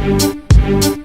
Thank you.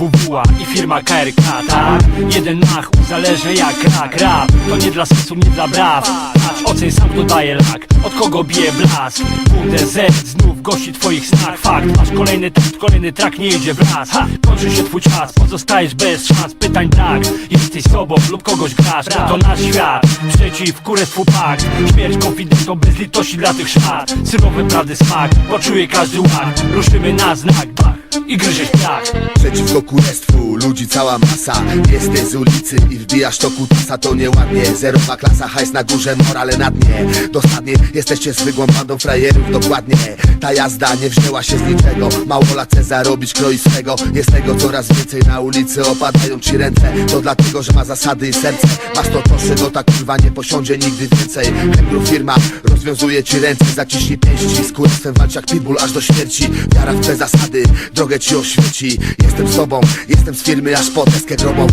WWA i firma KRK, tak? Jeden mach uzależnia jak rak. Rap to nie dla sensu, nie dla braw. Patrz, oceń sam kto daje lak. Od kogo bije blask? WDZ znów gości twoich snach Fakt, masz kolejny test, kolejny track nie idzie wraz ha, Kończy się twój czas, pozostajesz bez szans. Pytań brak, jesteś sobą lub kogoś grasz. To nasz świat, przeciw kurestwu pakt Śmierć konfidentom bez litości dla tych szmat Syrowy prawdy smak, poczuje każdy ład. Ruszymy na znak, bach i gryziesz piach Przeciwko kurestwu, ludzi cała masa. Jesteś z ulicy i wbijasz to kutasa. To nieładnie, zerowa klasa, hajs na górze, morale na dnie. Dosadnie, jesteście zwykłą bandą frajerów, dokładnie. Ta jazda nie wzięła się z niczego. Mało lat chce zarobić, kroi swego. Jest tego coraz więcej na ulicy, opadają ci ręce. To dlatego, że ma zasady i serce. Masz to to, czego ta kurwa nie posiądzie nigdy więcej. Hembru firma rozwiązuje ci ręce. Zaciśnij pięści, z kurestwem walcz jak pitbull aż do śmierci. Wiara w te zasady, drogę ci oświeci. Jestem z tobą, jestem z firmy aż po deskę grobową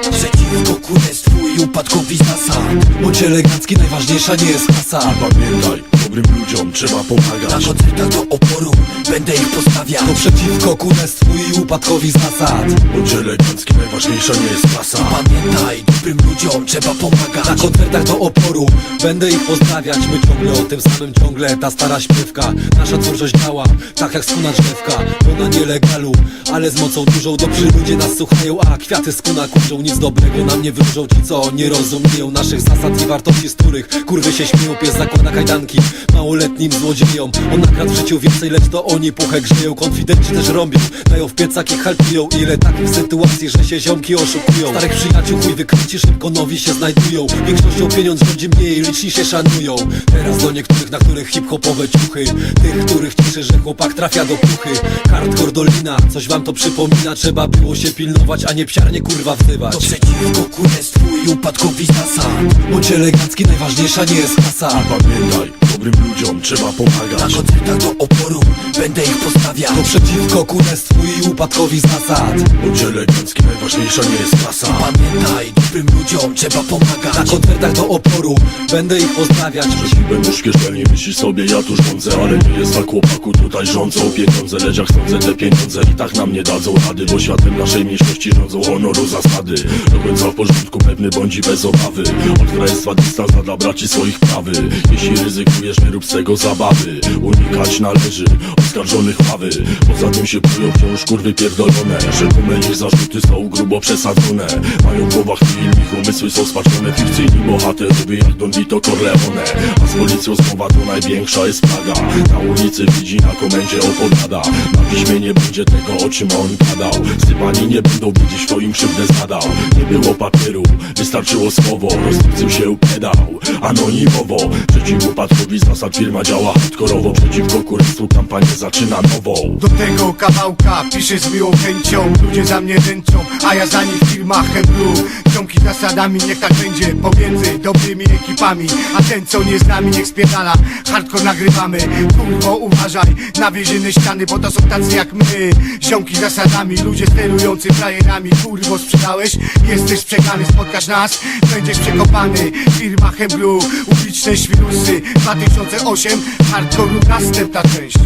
Przeciwko kurestwu i upadkowi zasad Bądź elegancki, najważniejsza nie jest kasa. Pamiętaj, dobrym ludziom trzeba Na pomagać koncertach do oporu będę ich postawiał. To przeciwko kurestwu i upadkowi zasad. Bądź elegancki, najważniejsza nie jest klasa. Pamiętaj, dobrym ludziom trzeba pomagać. Na koncertach do oporu będę ich pozdrawiać. My ciągle o tym samym ciągle ta stara śpiewka. Nasza twórczość działa tak jak skuna drzewka. Bo na nielegalu, ale z mocą dużą. Dobrzy ludzie nas słuchają, a kwiaty skuna kurzą. Nic dobrego nam nie wróżą ci co nie rozumieją Naszych zasad i wartości, z których kurwy się śmieją. Pies zakłada kajdanki małoletnim złodziejom On nakradł w życiu więcej, lecz to oni puchę grzeją Konfidenci też rąbią, dają w piecach i haltują. Ile takich sytuacji, że się ziomki oszukują? Starych przyjaciół chuj wykryci, szybko nowi się znajdują. Większością pieniądz rządzi mniej, liczni się szanują. Teraz do niektórych, na których hip-hopowe ciuchy. Tych, których cieszy, że chłopak trafia do puchy Hardcore dolina, coś wam to przypomina. Trzeba było się pilnować, a nie psiarnie kurwa wzywać. To przeciwko kurestwu i upadkowi zasad Bądź elegancki, najważniejsza nie jest kasa. Pamiętaj, dobrym ludziom trzeba Na pomagać koncertach do oporu będę ich postawiał. To przeciwko kurestwu i upadkowi zasad. Bądź elegancki, najważniejsza nie jest klasa. Pamiętaj, dobrym ludziom trzeba Na pomagać koncertach do oporu będę ich pozdrawiać Jeśli będziesz kieszeni, myślisz sobie ja tu rządzę Ale nie jest tak chłopaku, tutaj rządzą. Pieniądze Lecz jak sądzę te pieniądze i tak nam nie dadzą rady Bo światem naszej mniejszości rządzą honoru zasady. Do końca w porządku, pewny bądź i bez obawy. Od królestwa dystans dla braci swoich prawy. Jeśli ryzykujesz, nie rób z tego zabawy. Unikać należy oskarżonych ławy Poza tym się plują wciąż kurwy pierdolone. Rzekome ich zarzuty są grubo przesadzone. Mają w głowach film, ich umysły są spaczone. Fikcyjni bohaterowie jak Don Vito Corleone. A z policją zmowa to największa jest plaga. Na ulicy widzi, na komendzie opowiada. Na piśmie nie będzie tego o czym on gadał. Sypani nie będą wiedzieć kto im krzywdę zadał Nie było papieru, wystarczyło słowo. Rozstupcył się pedał, anonimowo. Przeciw upadkowi zasad firma działa hardkorowo Przeciwko kurestwu kampanię zaczyna nową. Do tego kawałka piszę z miłą chęcią. Ludzie za mnie ręczą, a ja za nich firma Heblu. Ciągi zasadami, niech tak będzie Pomiędzy dobrymi ekipami. A ten co nie z nami, niech spierdala. Hardcore nagrywamy, kurwo uważaj Na ściany, bo to są tacy jak my. Ziomki zasadami, ludzie sterujący frajerami. Kurwo sprzedałeś, jesteś przegany Spotkasz nas, będziesz przekopany Firma Heblu, uliczne świrusy 2008, hardcore następna część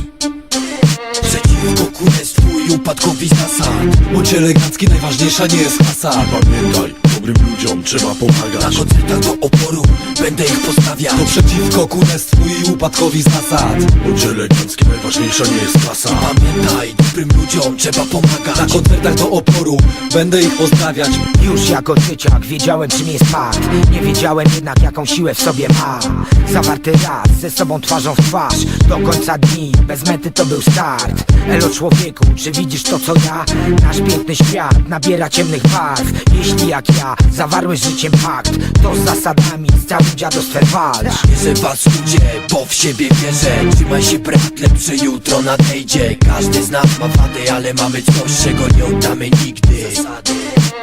Przeciwko kurestwu i upadkowi zasad Bądź elegancki, najważniejsza nie jest kasa Pamiętaj, dobrym ludziom trzeba Na pomagać koncertach do oporu będę ich postawiał. To przeciwko kurestwu i upadkowi zasad. Bądź elegancki, najważniejsza nie jest klasa. Pamiętaj, dobrym ludziom trzeba pomagać. Na koncertach do oporu będę ich pozdrawiać. Już jako dzieciak wiedziałem czym jest pakt Nie wiedziałem jednak jaką siłę w sobie ma. Zawarty raz ze sobą twarzą w twarz. Do końca dni, bez mety to był start. Elo człowieku, czy widzisz to co ja? Nasz piękny świat nabiera ciemnych barw Jeśli jak ja zawarłeś życiem pakt To z zasadami z całym dziadostwem walcz. Wierzę was ludzie, bo w siebie wierzę. Trzymaj się brat, lepsze jutro nadejdzie. Każdy z nas ma wady, ale mamy coś, czego nie oddamy nigdy.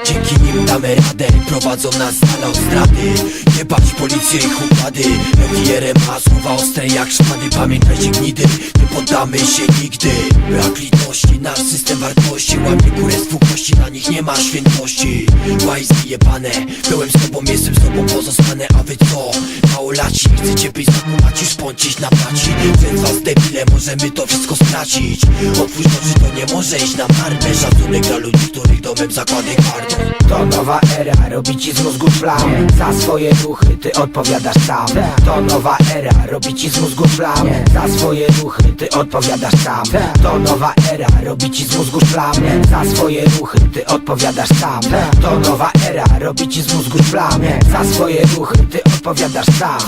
Dzięki nim damy radę, prowadzą nas z dala od zdrady Nie bać policję ich układy FIR ma słowa ostre jak szpady. Pamiętajcie gnidy, nie poddamy się nigdy. Brak litości, nasz system wartości Łamie kurestwu kości, na nich nie ma świętości. Łaj zbije jebane Byłem z tobą, jestem z tobą pozostanę A wy co? Małolaci, chcecie być zakulaci, szpącić na placi Przez was debile, możemy to wszystko stracić. Otwórz oczy, to nie może iść na marne. Szacunek dla ludzi, których domem zakłady karną To nowa era, robi ci z mózgu szlam Za swoje ruchy ty odpowiadasz sam. To nowa era, robi ci z mózgu szlam Za swoje ruchy ty odpowiadasz sam. To nowa era, robi ci z mózgu szlam Za swoje ruchy ty odpowiadasz sam. To nowa era, Robi ci z mózgu plamę Za swoje ruchy ty odpowiadasz sam.